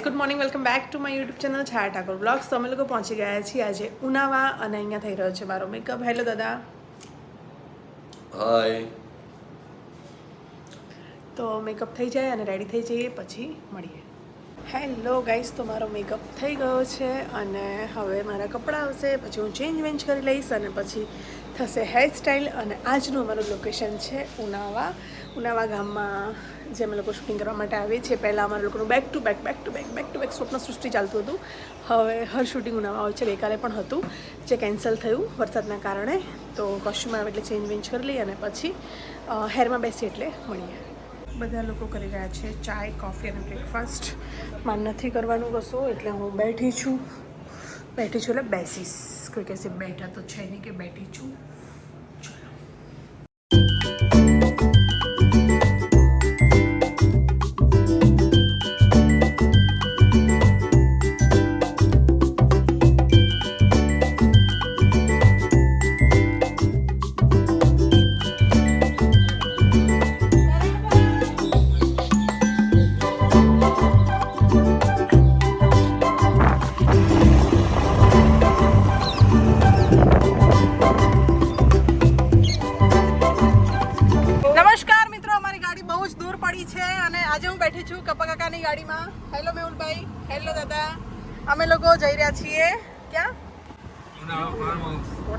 Guys good morning welcome back to my YouTube channel Chhaya Thakor blogs તો અમે લોકો પહોંચી ગયા છીએ આજે ઉનાવા અને અહીંયા થઈ રહ્યો છે મારો મેકઅપ હેલો દાદા. હાય તો મેકઅપ થઈ જાય અને રેડી થઈ જઈએ પછી મળીએ. હેલો ગાઈઝ તો મારો મેકઅપ થઈ ગયો છે અને હવે મારા કપડાં આવશે પછી હું ચેન્જ વેન્જ કરી લઈશ અને પછી થશે હેરસ્ટાઈલ અને આજનું અમારું લોકેશન છે ઉનાવા. ઉનાવા ગામમાં જે અમે લોકો શૂટિંગ કરવા માટે આવીએ છીએ, પહેલાં અમારા લોકોનું back to back back to back back to back સ્વપ્ન સૃષ્ટિ ચાલતું હતું. હવે હર શૂટિંગ ઉનાવા હોય છે, ગઈકાલે પણ હતું, જે કેન્સલ થયું વરસાદના કારણે. તો કોસ્ચ્યુમ આવે એટલે ચેન્જ વેન્જ કરી લઈએ અને પછી હેરમાં બેસી એટલે મળીએ. બધા લોકો કરી રહ્યા છે ચાય કોફી અને બ્રેકફાસ્ટ માન નથી કરવાનું કશું, એટલે હું બેઠી છું. બેઠી છું એટલે બેસીશ. કોઈ કહેશે બેઠા તો છે નહીં કે બેઠી છું. ગાડીમાં. હેલો મેહુલભાઈ. હેલો દાદા. અમે લોકો જઈ રહ્યા છીએ ક્યાં?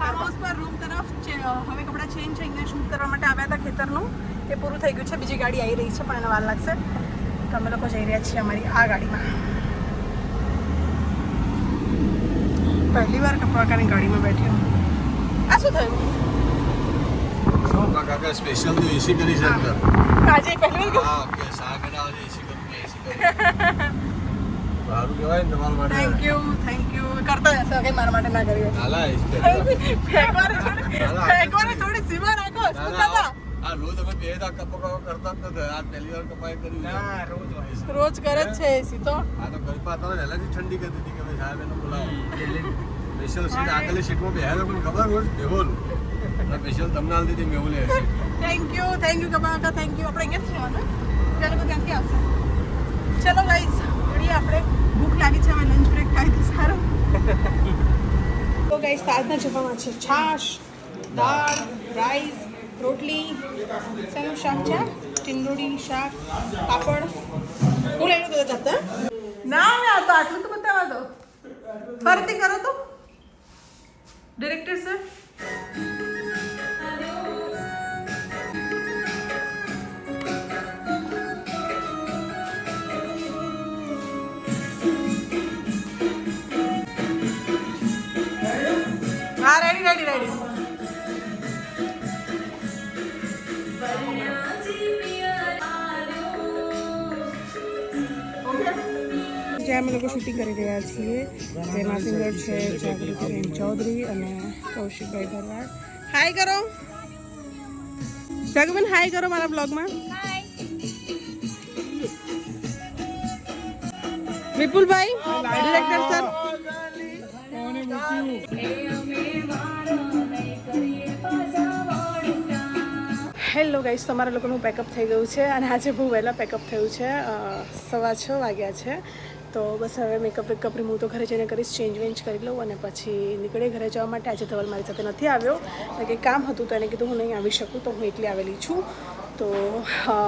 ફાર્મ હાઉસ પર રૂમ તરફ. હવે કપડાં ચેન્જ છે અહીંયા શૂટ કરવા માટે આવ્યા હતા ખેતરનું. એ પૂરું થઈ ગયું છે. બીજી ગાડી આવી રહી છે પણ એને વાર લાગશે. તો અમે લોકો જઈ રહ્યા છીએ અમારી આ ગાડીમાં. પહેલી વાર કપડાકાની ગાડીમાં બેઠી આ શું થયું? કાકા સ્પેશિયલ એસી કરી છે અંદર? આજે પહેલી વાર હા કે શાક સારું કહેવાય ને તમારા માટે. થેન્ક યુ થેન્ક યુ કરતા જશે કે મારા માટે ના કર્યું હાલા ફેંકવાને થોડી થોડી સીમા રાખો શું દાદા આ રોજ અમે બે દા કપો કપો કરતા જ નથી. આ પહેલી વાર કપાઈ કર્યું ના રોજ રોજ કરે જ છે એસી તો. આ તો ઘર પાસે વહેલાથી ઠંડી કરતી હતી કે ભાઈ સાહેબ એને બોલાવો. સ્પેશિયલ સીટ આગળની સીટમાં બેહાડો પણ ખબર હોય બેહોલ સ્પેશિયલ તમને આલ દીધી મેહુલે હશે થેન્ક યુ થેન્ક યુ કબા થેન્ક યુ આપણે અહીંયા જ જવાનું ચાલો લોકો ત્યાંથી આવશે. ચલો ગાઈઝ મળીએ આપણે ભૂખ લાગી છે હવે લંચ બ્રેક થાય તો સારું તો ગાઈઝ તાજના જવામાં છે છાશ દાળ રાઈસ રોટલી શેનું શાક છે ટીંડોળી શાક પાપડ હું લઈ લો તો જાતે ના હવે આ તો આટલું તો બતાવવા દો ફરીથી કરો તો ડિરેક્ટર સર અમે લોકો શૂટિંગ કરી રહ્યા છીએ. જેમાં સિંગર છે જાગૃતિબેન ચૌધરી અને કૌશિકભાઈ ભરવાડ. હાય કરો. જાગુબેન હાય કરો મારા બ્લોગમાં Vipulbhai director sir hello guys તમારા લોકોનું પેકઅપ થઈ ગયું છે અને આજે બહુ વહેલા પેકઅપ થયું છે. સવા છ વાગ્યા છે. તો બસ હવે મેકઅપ વેકઅપ હું તો ઘરે જઈને કરીશ ચેન્જ વેન્જ કરી લઉં અને પછી નીકળે ઘરે જવા માટે. આજે ધવલ મારી સાથે નથી આવ્યો એટલે કે કામ હતું તો એને કીધું હું નહીં આવી શકું તો હું એકલી આવેલી છું. તો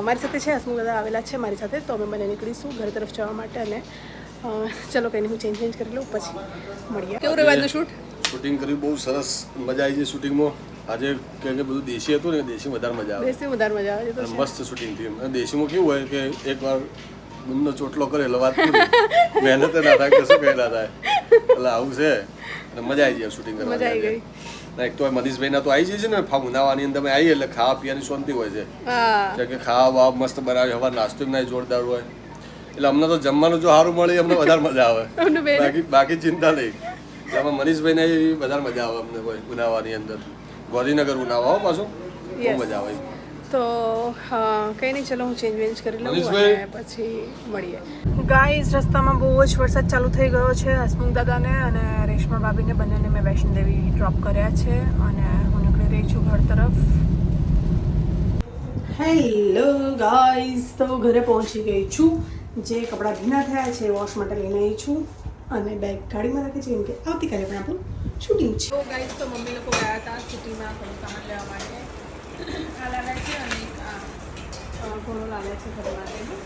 મારી સાથે છે હસમુખ દાદા આવેલા છે મારી સાથે તો અમે બંને નીકળીશું ઘર તરફ જવા માટે અને ચલો કંઈ હું ચેન્જ વેન્જ કરી લઉં પછી મળીએ. કેવું રહેવાનું શૂટ? શૂટિંગ કર્યું બહુ સરસ મજા આવી છે શૂટિંગમાં આજે કે કે બધું દેશી હતું ને દેશી વધારે મજા આવે. દેશી વધારે મજા આવે. મસ્ત શૂટિંગ થયું. દેશીમાં કેવું હોય કે એકવાર ગુમનો ચોટલો કરે એટલે વાત. મહેનત ના થાય કશું કઈ ના થાય. એટલે આવું છે. અને મજા આવી જાય શૂટિંગ મજા આવી કરવાની ના એક તો મનીષભાઈ ના તો આવી જાય છે ને ઉનાવાની અંદર આવી એટલે ખાવા પીવાની શાંતિ હોય છે. કે ખાવા બાવા મસ્ત બનાવે હવા નાસ્તો ના જોરદાર હોય. એટલે અમને તો જમવાનું જો સારું મળે અમને વધારે મજા આવે. બાકી બાકી ચિંતા નહીં. એટલે મનીષભાઈ મનીષભાઈને વધારે મજા આવે અમને કોઈ ઉનાવાની અંદર. ગોધીનગર ઉનાવા હો પાછું. બહુ મજા આવે. તો હા કંઈ નહીં ચલો હું ચેન્જ વેન્જ કરી લઉં અને પછી મળીએ. ગાઈઝ રસ્તામાં બહુ જ વરસાદ ચાલુ થઈ ગયો છે હસમુખ દાદાને અને રેશમા ભાભીને બંનેને મેં વૈષ્ણોદેવી ડ્રોપ કર્યા છે અને હું નીકળી રહી છું ઘર તરફ. હેલો ગાઈઝ તો ઘરે પહોંચી ગઈ છું. જે કપડાં ભીના થયા છે એ વોશ માટે લઈને આવી છું અને બેગ ગાડીમાં રાખી છે કેમ કે આવતીકાલે પણ આપણું શૂટિંગ છે. તો તો મમ્મી લોકો ગયા હતા સિટીમાં થોડું સામાન લેવા માટે. આ લાવ્યા છે અને એક આ ઘોડો લાવ્યા છે ઘર માટેનું.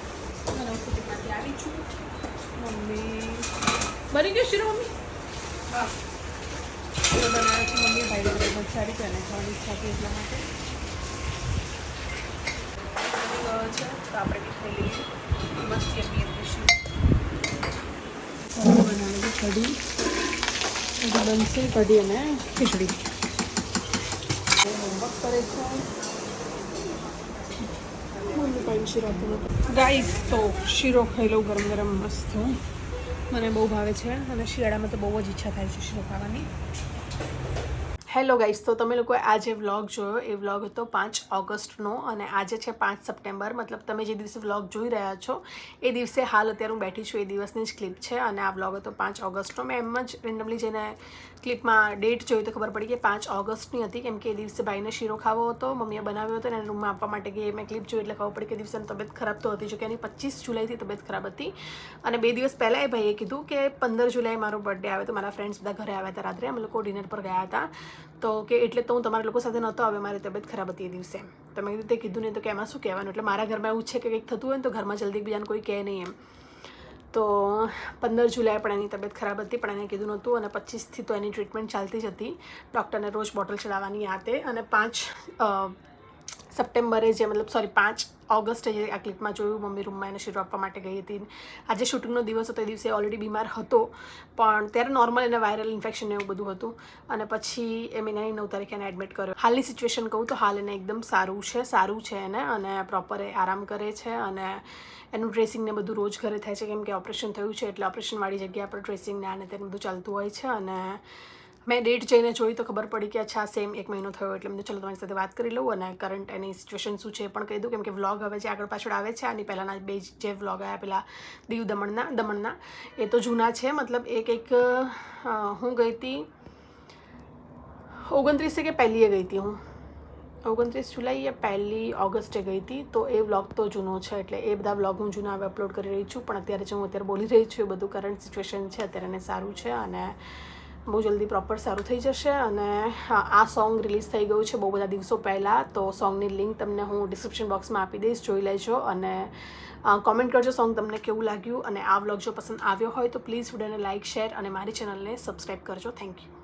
અને હું આવી છું. મમ્મી. બની ગયું શીરો મમ્મી? હા. શીરો બનાવ્યો છે મમ્મી ભાઈ લોકો સારી છે અને ખાવાની ઈચ્છા હતી એટલા માટે. ગયો છે તો આપણે બી ખાઈ લઈએ. મસ્ત કઢી બનશે કઢી અને ખીચડી. કરે છે શીરો ગાઈસ તો શીરો ખાઈ લઉં ગરમ ગરમ મસ્ત. મને બહુ ભાવે છે અને શિયાળામાં તો બહુ જ ઈચ્છા થાય છે શીરો ખાવાની. હેલો ગાઈસ, તો તમે લોકોએ આ જે વ્લોગ જોયો. એ વ્લોગ હતો પાંચ ઓગસ્ટનો અને આજે છે પાંચ સપ્ટેમ્બર. મતલબ તમે જે દિવસે વ્લોગ જોઈ રહ્યા છો, એ દિવસે હાલ અત્યારે હું બેઠી છું એ દિવસની જ ક્લિપ છે અને આ વ્લોગ હતો પાંચ ઓગસ્ટનો. મેં એમ જ રેન્ડમલી જઈને ક્લિપમાં ડેટ જોઈ તો ખબર પડી કે પાંચ ઓગસ્ટની હતી, કેમ કે એ દિવસે ભાઈને શીરો ખાવો હતો, મમ્મીએ બનાવ્યો હતો અને રૂમમાં આપવા માટે ગઈ મેં ક્લિપ જોઈ એટલે ખબર પડી કે દિવસે તબિયત ખરાબ તો હતી, જો કે એની પચીસ જુલાઈથી તબિયત ખરાબ હતી. અને બે દિવસ પહેલાં એ ભાઈએ કીધું કે પંદર જુલાઈ મારો બર્થડે આવે તો મારા ફ્રેન્ડ્સ બધા ઘરે આવ્યા હતા રાત્રે. અમે લોકો ડિનર પર ગયા હતા. તો કે એટલે તો હું તમારા લોકો સાથે નહોતો આવ્યો, મારી તબિયત ખરાબ હતી એ દિવસે. તો મેં કીધું તે કીધું નહીં તો કે એમાં શું કહેવાનું? એટલે મારા ઘરમાં એવું છે કે કંઈક થતું હોય ને તો ઘરમાં જલ્દી એકબીજાને કોઈ કહે નહીં એમ. તો પંદર જુલાઈ પણ એની તબિયત ખરાબ હતી, પણ એને કીધું નહોતું અને પચીસથી તો એની ટ્રીટમેન્ટ ચાલતી જ હતી. ડૉક્ટરને રોજ બોટલ ચડાવવાની આતે અને પાંચ સપ્ટેમ્બરે જે મતલબ સોરી પાંચ ઓગસ્ટે જે આ ક્લિપમાં જોયું, મમ્મી રૂમમાં એને શીરો આપવા માટે ગઈ હતી. આજે શૂટિંગનો દિવસ હતો, એ દિવસે ઓલરેડી બીમાર હતો, પણ ત્યારે નોર્મલ એને વાયરલ ઇન્ફેક્શન એવું બધું હતું. અને પછી એ મહિનાની નવ તારીખે એને એડમિટ કર્યો. હાલની સિચ્યુએશન કહું તો હાલ એને એકદમ સારું છે સારું છે એને અને પ્રોપર એ આરામ કરે છે અને એનું ડ્રેસિંગ ને બધું રોજ ઘરે થાય છે, કેમ કે ઓપરેશન થયું છે એટલે ઓપરેશનવાળી જગ્યા પર ડ્રેસિંગ ને આને તેને બધું ચાલતું હોય છે અને મેં ડેટ જઈને જોઈ તો ખબર પડી કે અચ્છા સેમ એક મહિનો થયો એટલે મેં ચલો, તમારી સાથે વાત કરી લઉં અને કરંટ એની સિચ્યુએશન શું છે પણ કહી દઉં. કેમ કે વ્લોગ હવે જે આગળ પાછળ આવે છે, આની પહેલાંના બે જે વ્લોગ આવ્યા, પેલા દીવ દમણના દમણના, એ તો જૂના છે. મતલબ એક એક હું ગઈ હતી ઓગણત્રીસે કે પહેલીએ ગઈ હતી હું? ઓગણત્રીસ જુલાઈએ પહેલી ઓગસ્ટે ગઈ હતી, તો એ વ્લોગ તો જૂનો છે એટલે એ બધા વ્લોગ હું જૂના હવે અપલોડ કરી રહી છું. પણ અત્યારે જે હું અત્યારે બોલી રહી છું એ બધું કરંટ સિચ્યુએશન છે, અત્યારે એને સારું છે અને બહુ જલ્દી પ્રોપર સારું થઈ જશે અને આ સોંગ રિલીઝ થઈ ગયું છે બહુ બધા દિવસો પહેલાં. તો સોંગની લિંક તમને હું ડિસ્ક્રિપ્શન બોક્સમાં આપી દઈશ, જોઈ લેજો અને કોમેન્ટ કરજો સોંગ તમને કેવું લાગ્યું અને આ વ્લોગ જો પસંદ આવ્યો હોય તો પ્લીઝ વિડીયોને લાઇક શેર અને મારી ચેનલને સબસ્ક્રાઈબ કરજો. Thank you